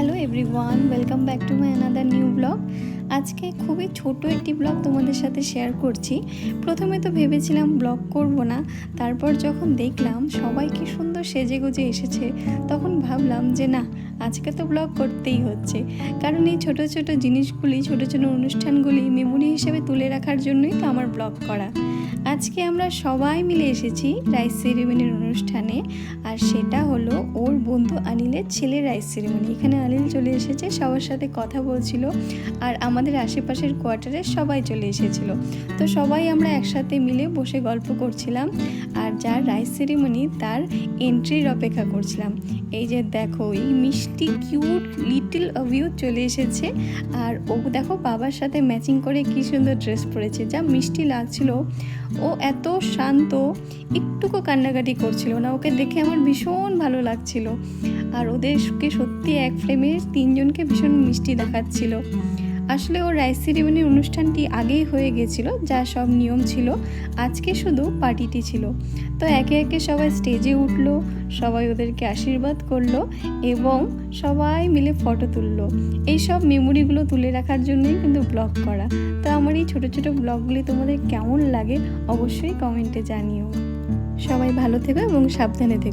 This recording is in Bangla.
Hello everyone welcome back to my another new blog আজকে খুবই ছোট একটি ব্লগ তোমাদের সাথে শেয়ার করছি। প্রথমে তো ভেবেছিলাম ব্লগ করব না, তারপর যখন দেখলাম সবাই কি সুন্দর সেজে গুজে এসেছে, তখন ভাবলাম যে না আজকে তো ব্লগ করতেই হচ্ছে। কারণ এই ছোট ছোট জিনিসগুলি, ছোট ছোট অনুষ্ঠানগুলি মেমোরি হিসেবে তুলে রাখার জন্যই তো আমার ব্লগ করা। আজকে আমরা সবাই মিলে এসেছি রাইস সেরিমনির অনুষ্ঠানে, আর সেটা হলো ওর বন্ধু আনিলের ছেলে রাইস সেরিমনি এখানে আনিল চলে এসেছে, সবার সাথে কথা বলছিল, আর আমাদের আশেপাশের কোয়ার্টারে সবাই চলে এসেছিল। তো সবাই আমরা একসাথে মিলে বসে গল্প করছিলাম, আর যার রাইস সেরিমনি তার এন্ট্রির অপেক্ষা করছিলাম। এই যে দেখো, এই মিষ্টি কিউট, লিটল অভিউ চলে এসেছে। আর ও দেখো বাবার সাথে ম্যাচিং করে কি সুন্দর ড্রেস পরেছে, যা মিষ্টি লাগছিল। ও এত শান্ত, একটুকু কান্নাকাটি করছিল না, ওকে দেখে আমার ভীষণ ভালো লাগছিল। আর ওদেরকে সত্যি এক ফ্রেমে তিনজনকে ভীষণ মিষ্টি দেখাচ্ছিল। আসলে ওর রাইস সেরিমনির অনুষ্ঠানটি আগেই হয়ে গেছিল, যা সব নিয়ম ছিল। আজকে শুধু পার্টিটি ছিল। তো একে একে সবাই স্টেজে উঠল, সবাই ওদেরকে আশীর্বাদ করল এবং সবাই মিলে ফটো তুললো। এই সব মেমোরিগুলো তুলে রাখার জন্যই কিন্তু ব্লগ করা। তো আমার এই ছোটো ছোটো ব্লগগুলি তোমাদের কেমন লাগে অবশ্যই কমেন্টে জানিও। সবাই ভালো থেকো এবং সাবধানে থেকো।